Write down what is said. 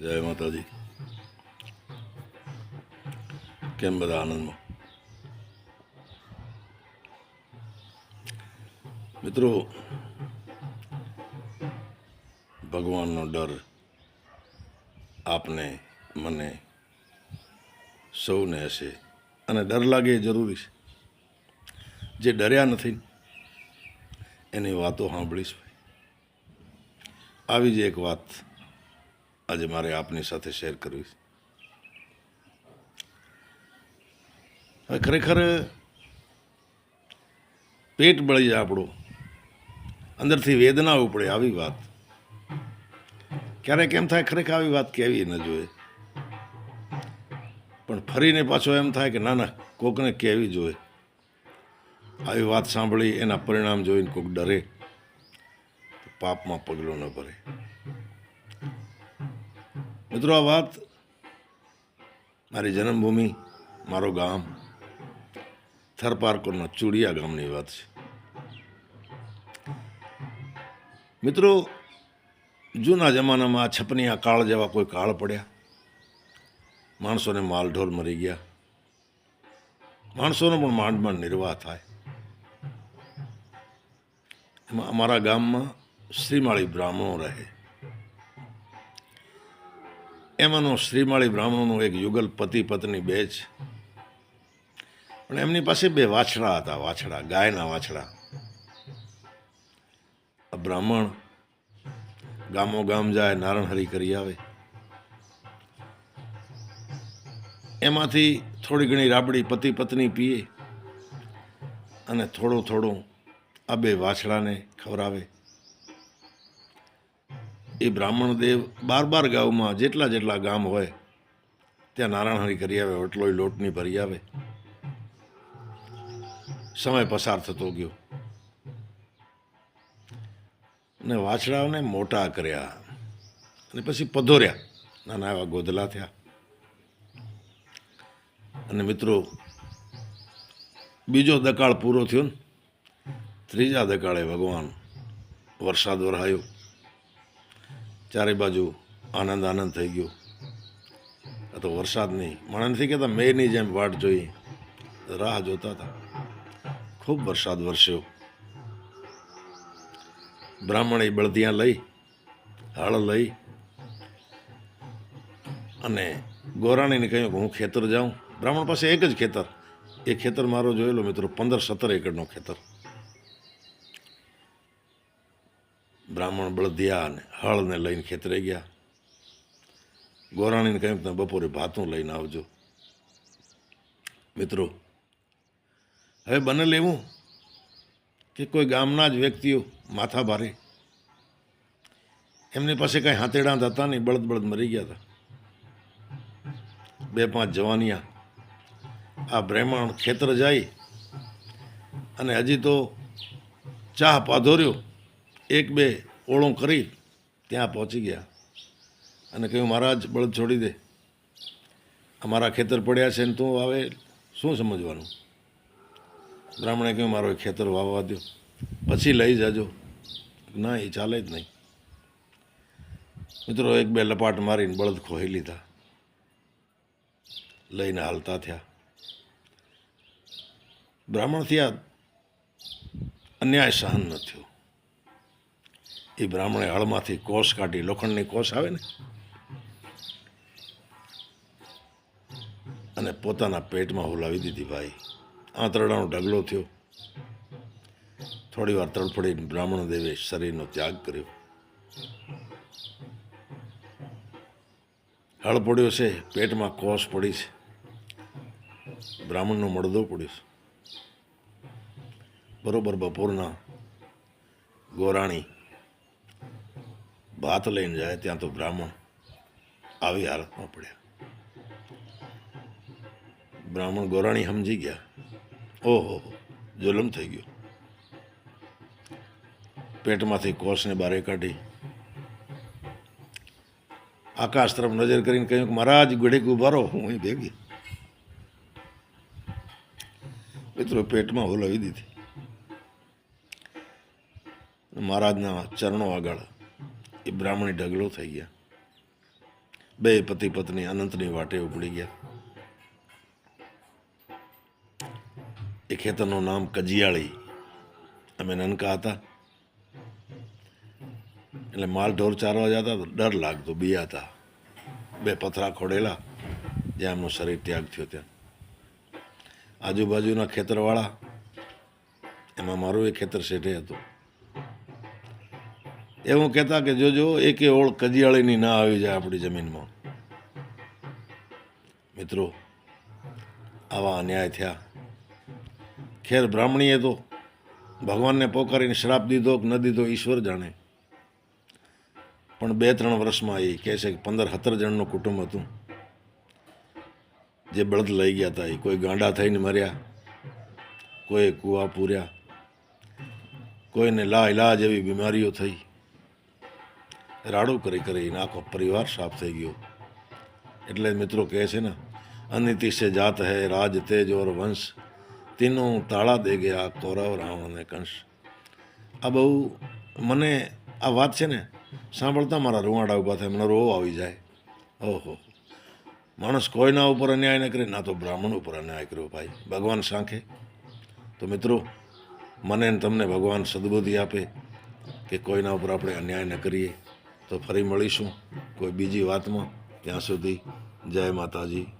જય માતાજી. કેમ બધા આનંદમાં? મિત્રો, ભગવાનનો ડર આપને, મને, સૌને હશે. અને ડર લાગે એ જરૂરી છે. જે ડર્યા નથી, એની વાતો સાંભળીશ આવી જ એક વાત આજે મારે આપની સાથે શેર કરવી હવે ખરેખર, પેટ બળી જાય આપણું. અંદરથી વેદના ઉપડે આવી વાત. ક્યારેક એમ થાય, ખરેખર આવી વાત કેવી ન જોઈએ. પણ ફરીને પાછો એમ થાય કે ના ના, કોકને કહેવી જોઈએ. આવી વાત સાંભળી એના પરિણામ જોઈને કોઈક ડરે. પાપમાં પગલો ન ભરે. મિત્રો, આ વાત મારી જન્મભૂમિ, મારો ગામ થરપારકોના ચુડિયા ગામની વાત છે. મિત્રો, જૂના જમાનામાં આ છપનિયા કાળ જેવા કોઈ કાળ પડ્યા. માણસોને માલઢોલ મરી ગયા. માણસોનો પણ માંડ માંડ નિર્વાહ થાય. એમાં અમારા ગામમાં શ્રીમાળી બ્રાહ્મણો રહે. એમાંનો શ્રીમાળી બ્રાહ્મણનું એક યુગલ પતિ પત્ની બે જ પણ એમની પાસે બે વાછડા હતા, વાછડા, ગાયના વાછડા. બ્રાહ્મણ ગામો ગામ જાય, નારણહરી કરી આવે. એમાંથી થોડી ઘણી રાબડી પતિ પત્ની પીએ અને થોડું થોડું આ બે વાછડાને ખવડાવે. એ બ્રાહ્મણ દેવ બાર બાર ગામમાં જેટલા જેટલા ગામ હોય, ત્યાં નારાયણહરી કરી આવે ઓટલોય લોટની ભરી આવે. સમય પસાર થતો ગયો. અને વાછડાઓને મોટા કર્યા અને પછી પધોર્યા. નાના એવા ગોધલા થયા. અને મિત્રો, બીજો દકાળ પૂરો થયો ને, ત્રીજા દકાળે ભગવાન વરસાદ વરહાયો. ચારે બાજુ આનંદ આનંદ થઈ ગયો. આ તો વરસાદની મને નથી કહેતા મેની જેમ વાટ જોઈ રાહ જોતા હતા. ખૂબ વરસાદ વરસ્યો. બ્રાહ્મણે બળદિયા લઈ, હળ લઈ અને ગોરાણીને કહ્યું કે હું ખેતર જાઉં. બ્રાહ્મણ પાસે એક જ ખેતર. એ ખેતર મારો જોયેલો મિત્રો, પંદર સત્તર એકરનો ખેતર. બ્રાહ્મણ બળદિયા અને હળને લઈને ખેતરે ગયા. ગોરાણીને કહ્યું તમે બપોરે ભાતું લઈને આવજો. મિત્રો, હવે બને લેવું કે કોઈ ગામના જ વ્યક્તિઓ માથા ભારે. એમની પાસે કાંઈ હાથેડા હતા નહીં, બળદ બળદ મરી ગયા હતા. બે પાંચ જવાનિયા આ બ્રાહ્મણ ખેતર જાય અને હજી તો ચા પાધોર્યો. એક બે ઓળું કરી ત્યાં પહોંચી ગયા. અને કહ્યું, મહારાજ, બળદ છોડી દે. અમારા ખેતર પડ્યા છે ને તું આવે, શું સમજવાનું? બ્રાહ્મણે કહ્યું, મારો ખેતર વાવવા દો પછી લઈ જાજો. ના, એ ચાલે જ નહીં. મિત્રો, એક બે લપાટ મારીને બળદ ખોઈ લીધા. લઈને હાલતા થયા. બ્રાહ્મણથી આ અન્યાય સહન ન થયો. એ બ્રાહ્મણે હળમાંથી કોષ કાઢી, લોખંડની કોષ આવે ને, અને પોતાના પેટમાં હુલાવી દીધી ભાઈ. આંતરડાનો ઢગલો થયો. થોડી વાર તડફડી બ્રાહ્મણ દેવે શરીરનો ત્યાગ કર્યો. હળ પડ્યો છે, પેટમાં કોષ પડી છે. બ્રાહ્મણનો મળદો પડ્યો છે. બરોબર બપોરના ગોરાણી ભાત લઈને જાય ત્યાં તો બ્રાહ્મણ આવી હાલતમાં પડ્યા. બ્રાહ્મણ ગોરાણી સમજી ગયા. ઓહો, જુલમ થઈ ગયો. પેટમાંથી કોષને બારે કાઢી. આકાશ તરફ નજર કરીને કહ્યું કે, મહારાજ ઘડીક ઊભા રહો હું અહીં ભેગી. મિત્રો, પેટમાં હોલાવી દીધી. મહારાજના ચરણો આગળ એ બ્રાહ્મણી ઢગલો થઈ ગયા. બે પતિ પત્ની અનંતની વાટે ઉપડી ગયા. એ ખેતરનું નામ કજિયાળી. અમે નનકા હતા. એટલે માલ ઢોર ચારવા જતા તો ડર લાગતો બિયાતા બે પથરા ખોડેલા, જ્યાં એમનું શરીર ત્યાગ થયો ત્યાં. આજુબાજુના ખેતરવાળા, એમાં મારું એ ખેતર શેઠે હતું. એવું કહેતા કે જોજો, એકે ઓળ કજિયાળીની ના આવી જાય આપણી જમીનમાં. મિત્રો, આવા અન્યાય થયા. ખેર બ્રાહ્મણીએ તો ભગવાનને પોકારીને શ્રાપ દીધો કે ન દીધો ઈશ્વર જાણે. પણ બે ત્રણ વર્ષમાં એ કહે છે કે પંદર સત્તર જણનું કુટુંબ હતું. જે બળદ લઈ ગયા હતા, એ કોઈ ગાંડા થઈને મર્યા, કોઈ કૂવા પૂર્યા, કોઈને લા ઇલાજ એવી બીમારીઓ થઈ. રાડું કરી કરીને આખો પરિવાર સાફ થઈ ગયો. એટલે મિત્રો કહે છે ને, અનિતિ જાત હૈ રાજ તેજ ઓર વંશ. તીનું તાળા દે ગયા કૌરવ, રાવણ અને કંસ. આ બહુ મને આ વાત છે ને સાંભળતા મારા રૂવાડા ઊભા થાય, મને રોવો આવી જાય. ઓહો. માણસ કોઈના ઉપર અન્યાય ન કરે, ના તો બ્રાહ્મણ ઉપર અન્યાય કર્યો ભાઈ. ભગવાન સાંખે. તો મિત્રો, મને તમને ભગવાન સદબુદ્ધિ આપે કે કોઈના ઉપર આપણે અન્યાય ન કરીએ. તો ફરી મળીશું કોઈ બીજી વાતમાં. ત્યાં સુધી જય માતાજી.